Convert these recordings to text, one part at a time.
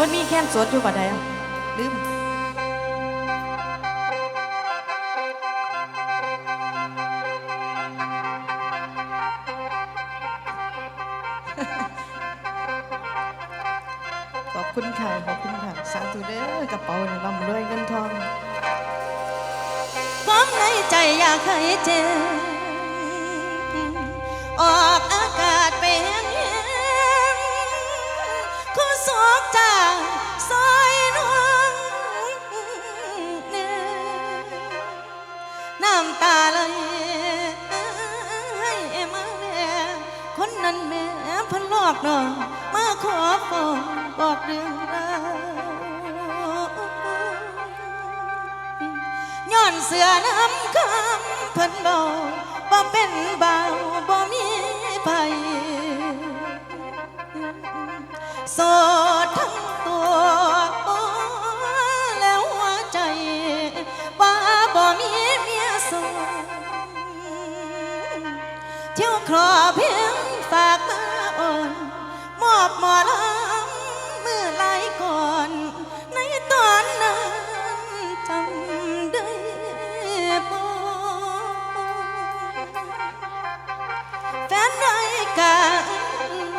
มันมีแค้นสดอยู่บ่ได้อะลืมขอบคุณค่ะ ขอบคุณค่ะ สาธุเด้อกระเป๋าเนี่ยร่ำรวยเงินทองความในใจอยากให้เจออำตาไหลให้มาแม่คนนั้นแม่พันหลอกน้องมาขอฟองบอกเรื่องราวย้อนเสือน้ำคำเพิ่นบอกว่าเป็นเบาบ่มีไปโส ครอเพียงฝากมาอ่อน มอบหมอลำเมื่อไหลก่อน ในตอนนั้นจำได้บ่แฟนในกัน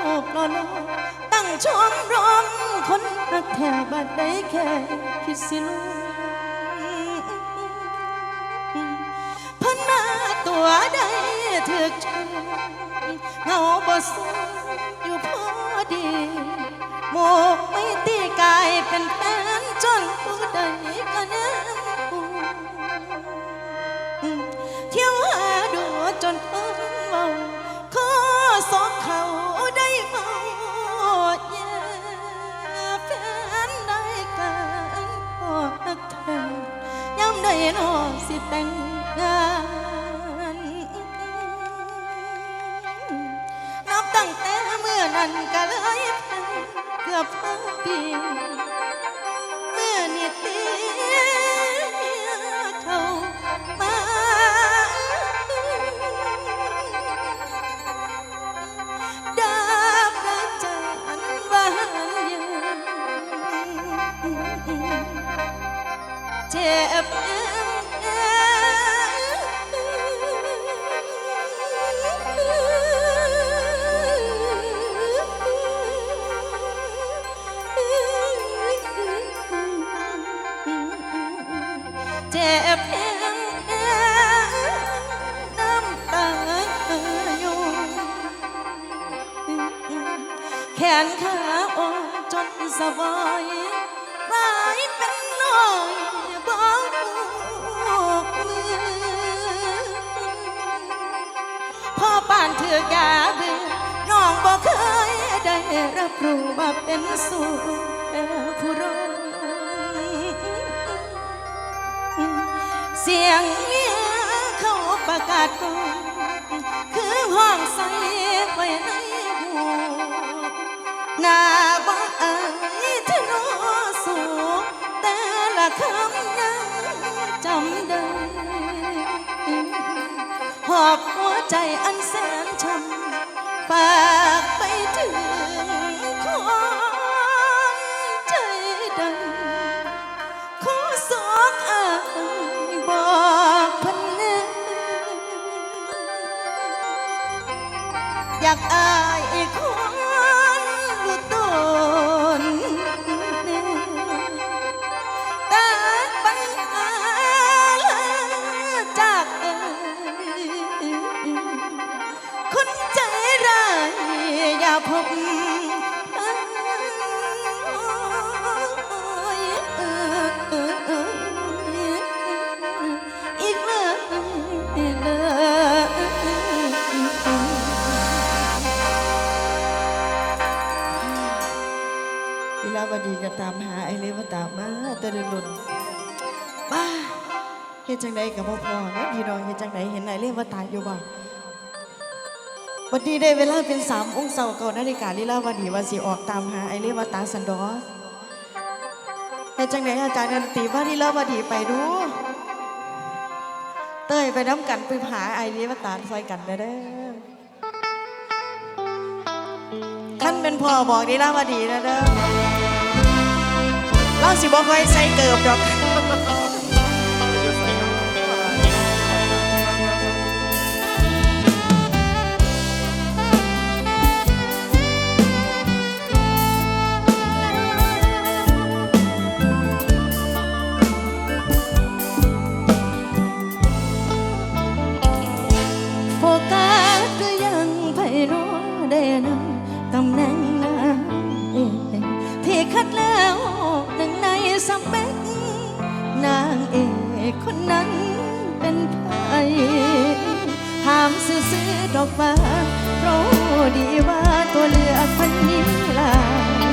ลูกลอๆตั้งชมรมคนรักแท้บัดได้แค่คิดสิลูก ถึกใจเงาบ่สนอยู่พอดีโมกไม่ตีกายเป็นแฟนจนผู้ใดก็น้ำปูเที่ยวหาดูจนเพิ่งเมาขอสอกเขาได้เมาแย่แฟนได้กันพอกแทนย้ำได้นอสิแต่งงาน นั้นก็เลยผ่านเกือบห้าปีเมื่อนิตีเขามาดาบราจันวานยืนเจ็บ สบายกลายเป็นน้อยบอกมือพ่อป่านเถือกยาเบื่อน้องบอกเคยได้รับรู้ว่าเป็นสู่ผู้รองเสียงเมียเขาประกาศก่อนคือห้องใสไว้ในหูหน้าบ้าอ คำยังจำได้หอบหัวใจอันแสนช้ำฝากไปถึงคนใจดำขอสอกอายบอกเพันแน่อยากอาย ตามหาไอเลวตามมาแต่เดินหล่นบ้าเฮ็ดจังไดกับพ่อพ่อนะพี่น้องเฮ็ดจังไดเห็นไอเลวตาอยู่บ่วันนี้ได้เวลาเป็นสามองค์เสาเก่านาฬิกาลีลาวดีว่าสิออกตามหาไอเลวตาสันดอเฮ็ดจังไดอาจารย์ดนตีว่าลีลาวดีไปดูเต้ยไปน้ำกันไปหาไอเลวตาซอยกันเด้อเด้ท่านเป็นพ่อบอกลีลาวดีนะเด้อ เราสิบ่ค่อยใส่เกิบดอกตำแหน่งนั้นที่คัดแล้ว สเปกนางเอกคนนั้นเป็นใครถามซื้อซื้อดอกฟ้าเพราะดีว่าตัวเลือกคนนี้ลาย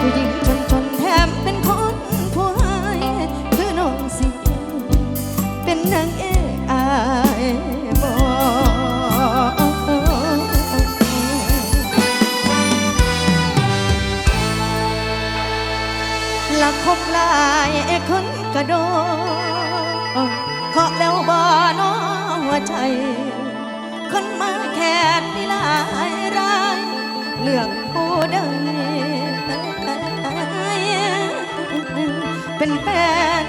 ผู้หญิงจนจนแถมเป็นคนผู้ให้คือน้องสิ เป็นนางเอกอาย ลายอกคนกระโดดเคาะแล้วบ่อนอหัวใจ คนมาแขนนี่หลายรายเลือกผู้ใดเป็นแฟน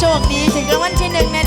โชคดีถึงรางวัลที่หนึ่งนะ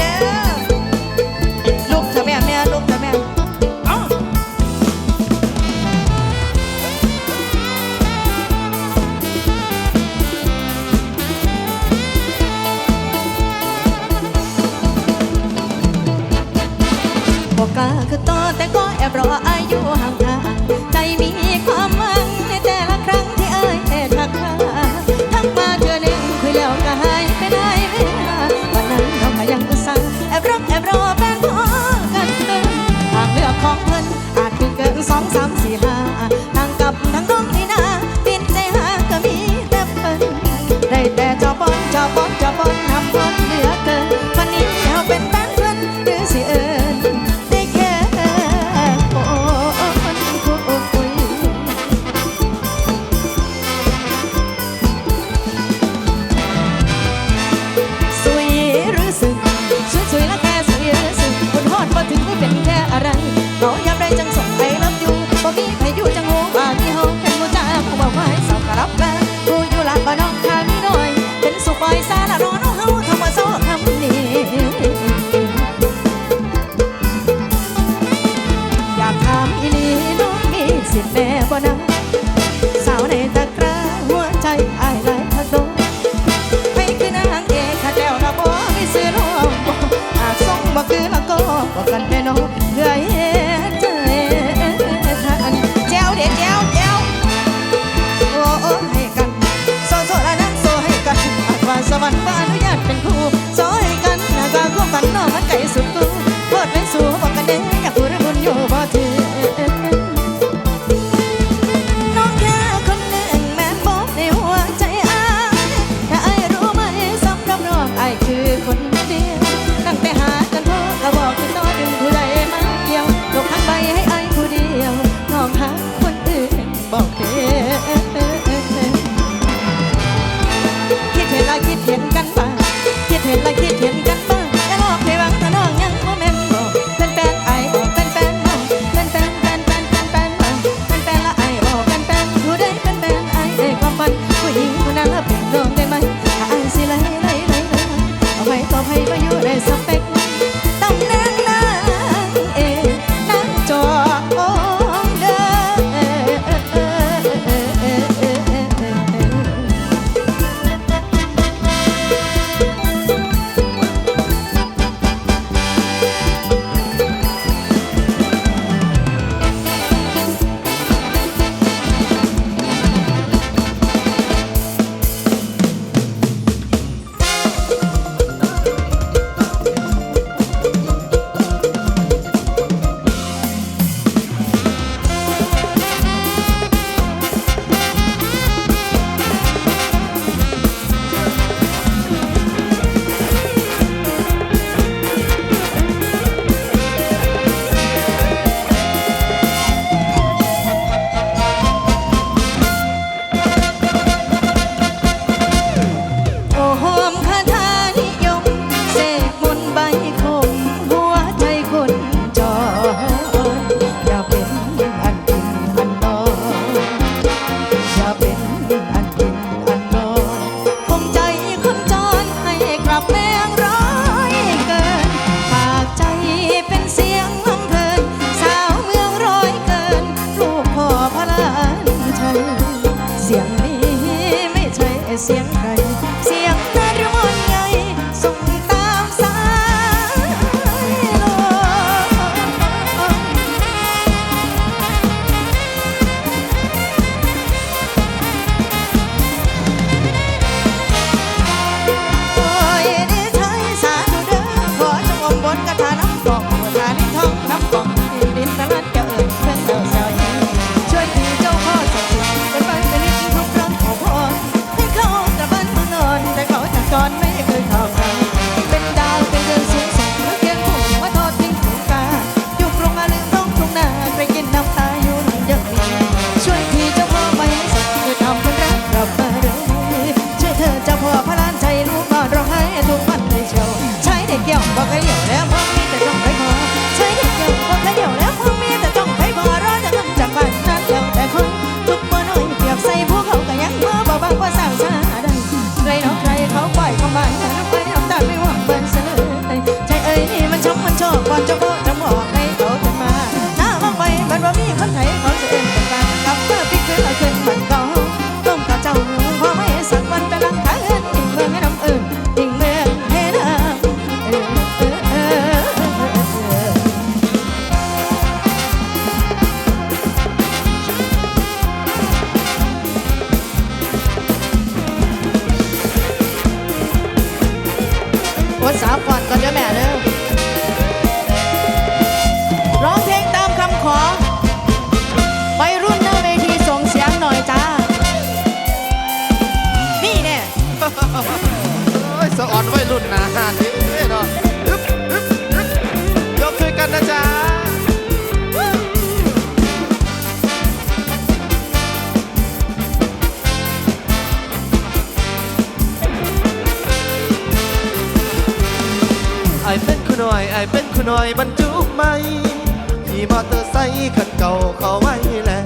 มอเตอร์ไซค์คันเก่าเขาไว้แล้ว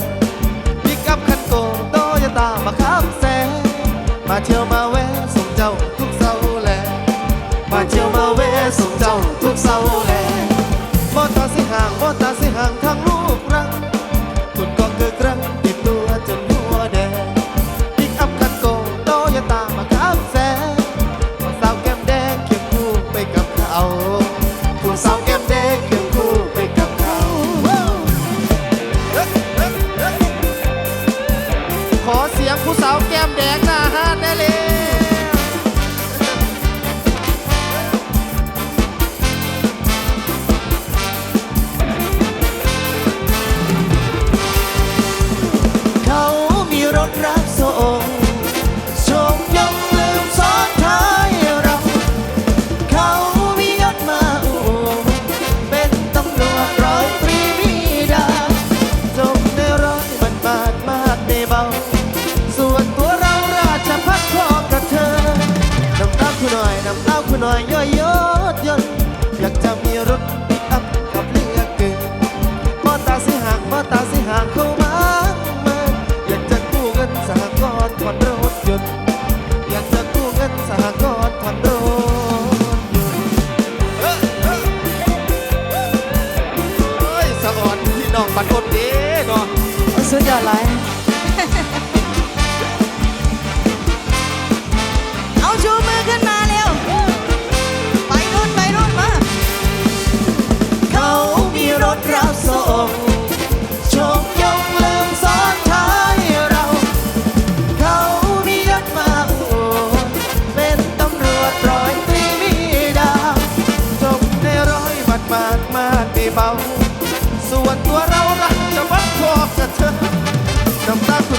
ปิกับคันโกงโตโยตามาข้ามแสนมาเที่ยวมาแวะส่งเจ้าทุกเสาร์แลมาเที่ยวมาแวะส่งเจ้าทุกเสาร์แล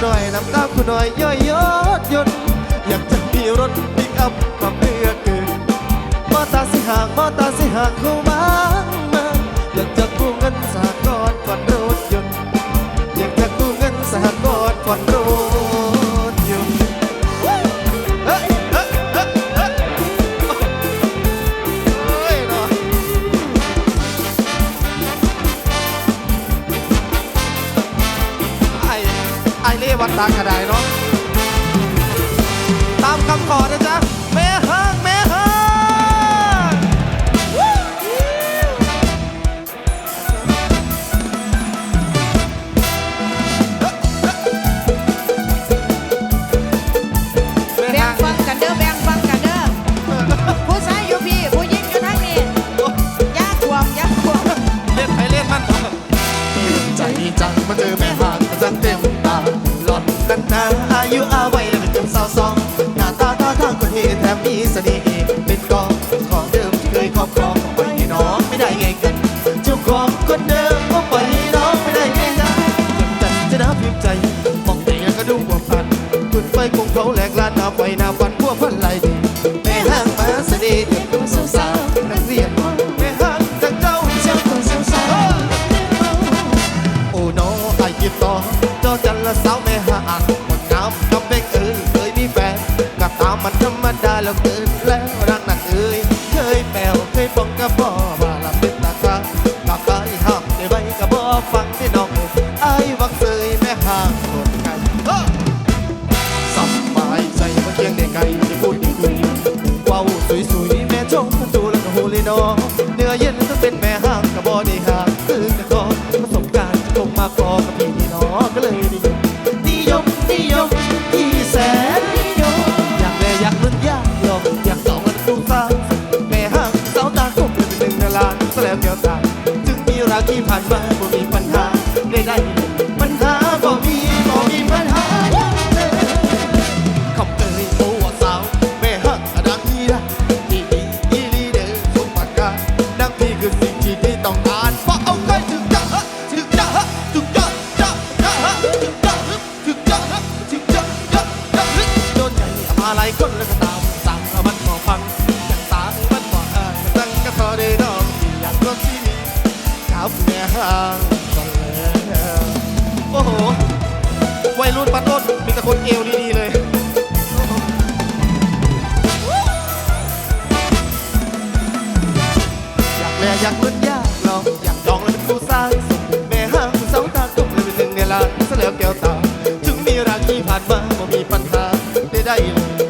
น่อยนำตาคุณน่อยย่อยยอดยนอยากจะมีรถปิกอัพมาเพื่อเกินมอตาสิหางมอตาสิหางเข้ามา รักกระไดเนาะ uma coca มีแต่คนเอวดีๆเลย อยากแลอยากลุ้นอยากลอง อยากลองแล้วเป็นผู้สร้างแม่ห้างสาวตาตุ้มเลยเป็นหนึ่งในล้านเสลียวแก้วตา ถึงมีรักที่ผ่านมาบ่มีปัญหาได้ได้เลย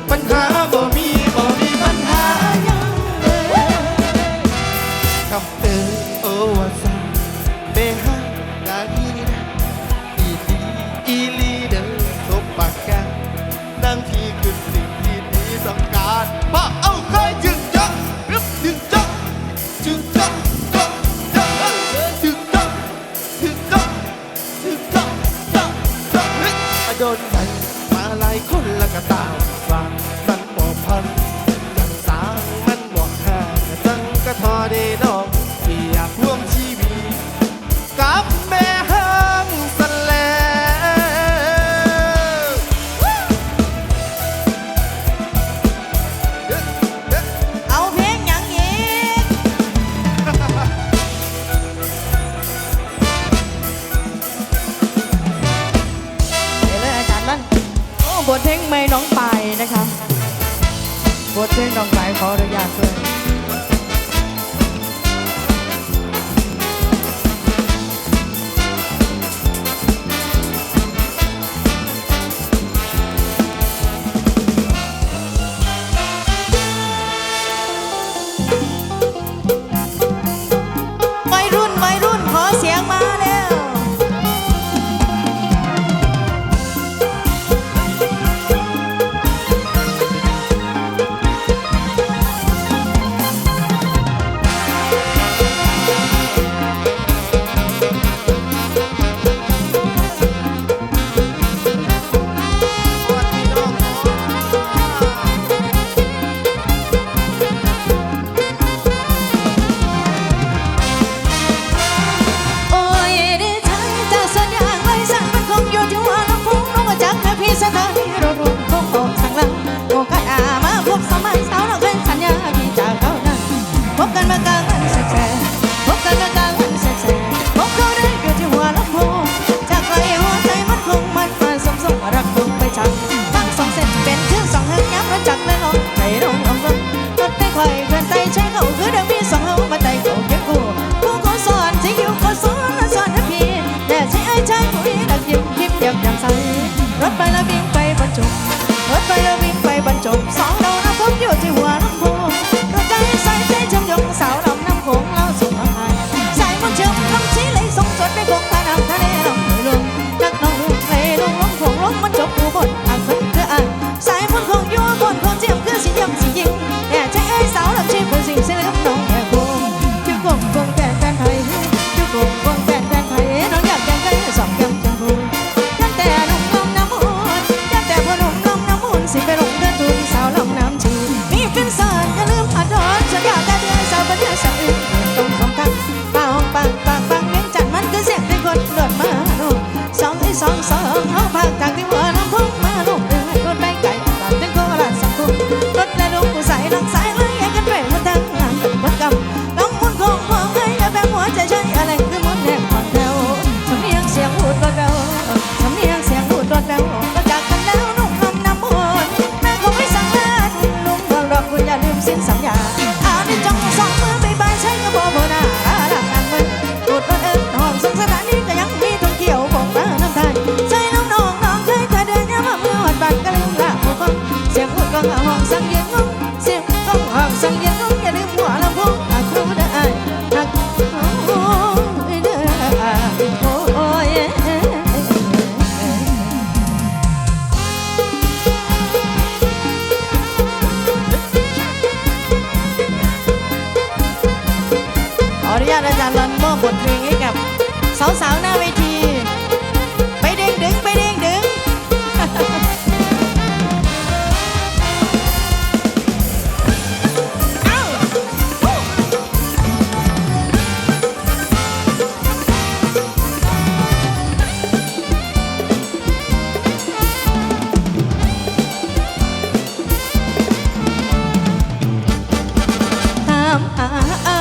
想淹。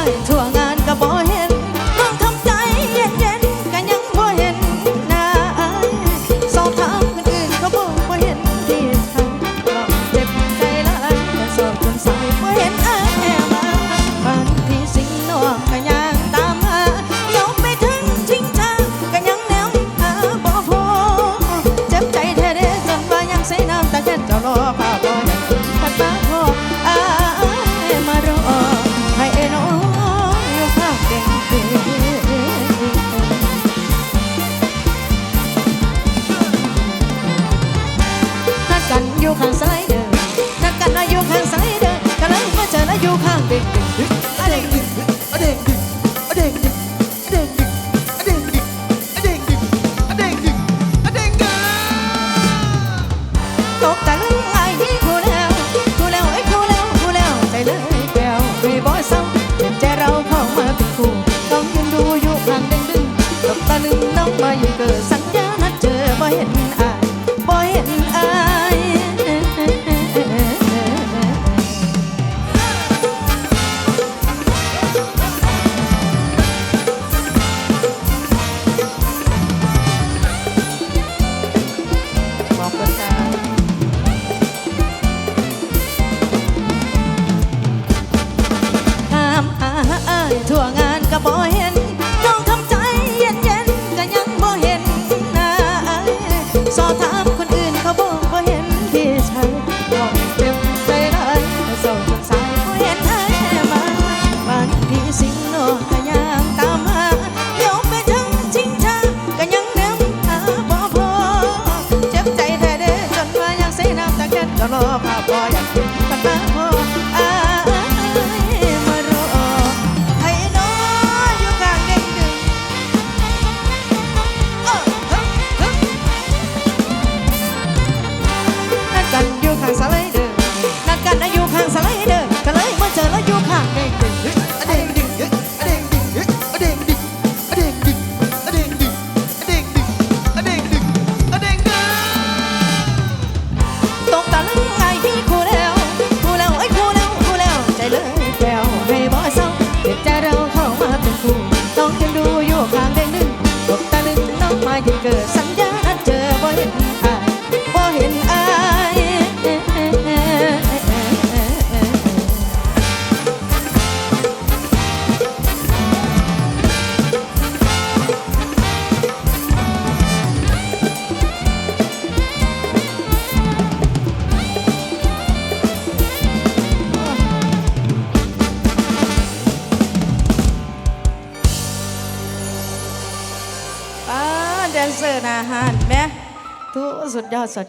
to los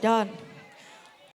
done.